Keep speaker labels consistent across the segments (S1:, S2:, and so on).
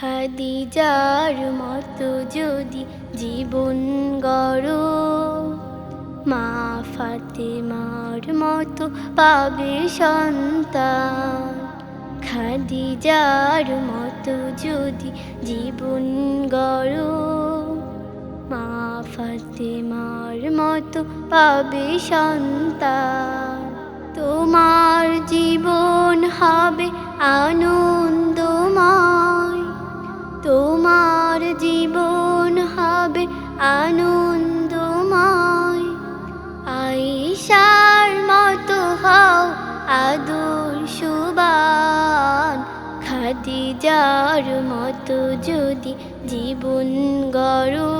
S1: খাদিজার মতো যদি জীবন গড়ো, মা ফাতেমার মতো পাবে সন্তান। খাদিজার মতো যদি জীবন গড়ো, মা ফাতেমার মতো পাবে সন্তান। তোমার জীবন হবে আনন্দময় তোমার জীবন হবে আনন্দময়। আইসার মতো হও আদর্শবান খাদিজার মতো যদি জীবন গড়ো,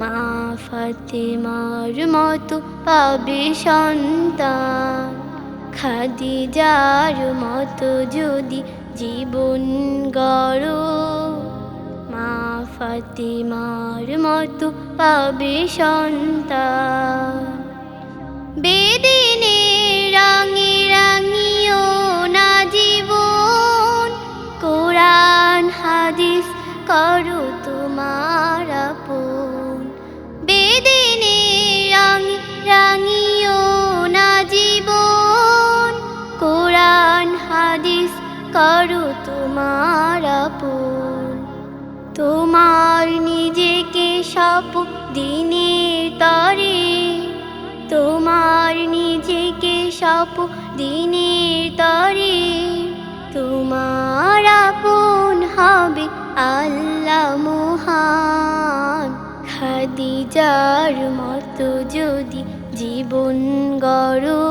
S1: মা ফাতেমার মতো পাবে সন্তান। খাদিজার মতো যদি জীবন গড়ো। ফাতেমার মতো পাবে সন্তান। বেদিনে রাঙে রাঙিও না জীবন। কোরআন, হাদিস করো তোমার আপন। বেদিনে রাঙি রাঙিও না জীবন। কোরআন, হাদিস করো তোমার তোমার নিজেকে সপ দিনের তরে, তোমার নিজেকে সপ দিনের তরে, তোমার আপন হবে আল্লাহ মহান। খাদিজার মতো যদি জীবন গড়ো,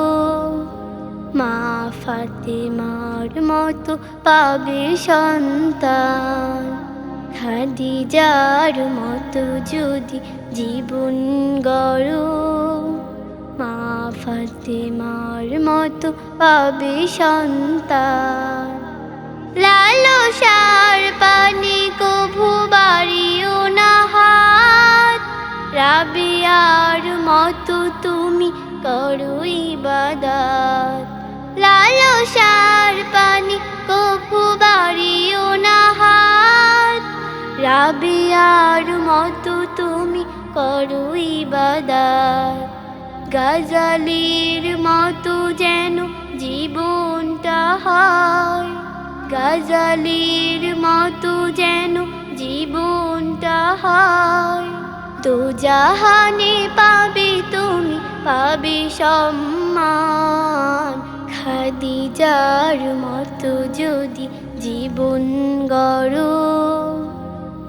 S1: মা ফাতেমার মতো পাবে সন্তান। খাদিজার মতো যদি জীবন গড়ো। মা ফাতেমার মতো পাবে সন্তান। লালসার পানি কভু বাড়িও না হাত। রাবিয়ার মতো তুমি করো ইবাদাত। লালসার রাবিয়ার মতো তুমি করো গাজালির মতো যেন জীবনটা হয়। গাজালির মতো যেন জীবনটা হয়। তো জাহানে পাবে তুমি, পাবে সম্মান। খাদিজার মতো যদি জীবন গড়ো।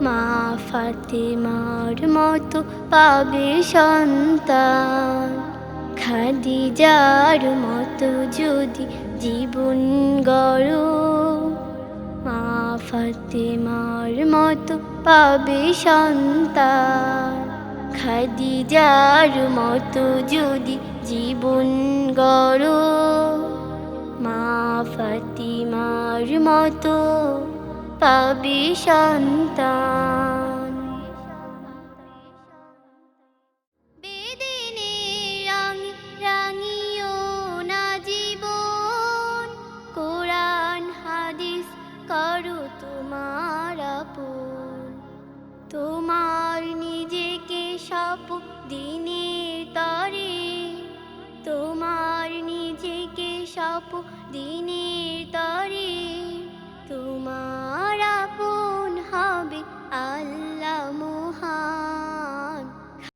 S1: মা ফাতেমার মতো পাবে সন্তান। খাদিজার মতো যদি জীবন গড়ো, মা ফাতেমার মতো পাবে সন্তান। খাদিজার মতো যদি জীবন গড়ো, মা ফাতিমার মতো পাবে সন্তান। বেদিনে জীবন। কোরআন, হাদিস তোমার নিজেকে সপ দিনের তরে। তোমার নিজেকে সপ দিনের তরে।